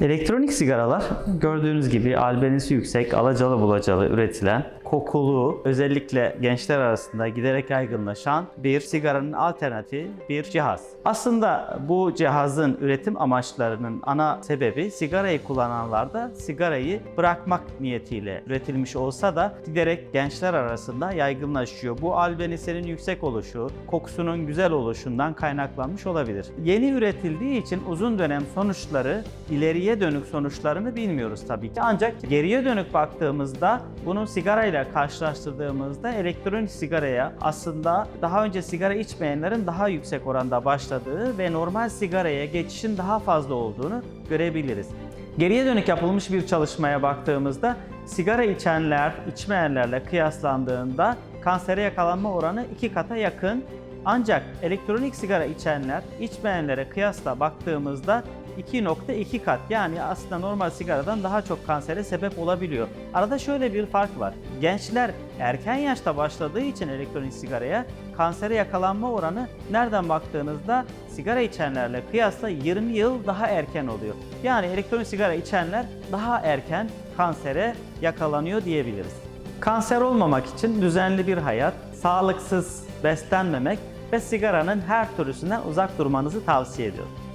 Elektronik sigaralar gördüğünüz gibi albenisi yüksek, alacalı bulacalı üretilen, kokulu, özellikle gençler arasında giderek yaygınlaşan bir sigaranın alternatifi bir cihaz. Aslında bu cihazın üretim amaçlarının ana sebebi sigarayı kullananlarda sigarayı bırakmak niyetiyle üretilmiş olsa da giderek gençler arasında yaygınlaşıyor. Bu albenisinin yüksek oluşu, kokusunun güzel oluşundan kaynaklanmış olabilir. Yeni üretildiği için uzun dönem sonuçları, ileriye dönük sonuçlarını bilmiyoruz tabii ki. Ancak geriye dönük baktığımızda bunu sigarayla karşılaştırdığımızda elektronik sigaraya aslında daha önce sigara içmeyenlerin daha yüksek oranda başladığı ve normal sigaraya geçişin daha fazla olduğunu görebiliriz. Geriye dönük yapılmış bir çalışmaya baktığımızda sigara içenler içmeyenlerle kıyaslandığında kansere yakalanma oranı iki kata yakın. Ancak elektronik sigara içenler içmeyenlere kıyasla baktığımızda 2.2 kat yani aslında normal sigaradan daha çok kansere sebep olabiliyor. Arada şöyle bir fark var. Gençler erken yaşta başladığı için elektronik sigaraya kansere yakalanma oranı nereden baktığınızda sigara içenlerle kıyasla 20 yıl daha erken oluyor. Yani elektronik sigara içenler daha erken kansere yakalanıyor diyebiliriz. Kanser olmamak için düzenli bir hayat, sağlıksız beslenmemek ve sigaranın her türlüsünden uzak durmanızı tavsiye ediyorum.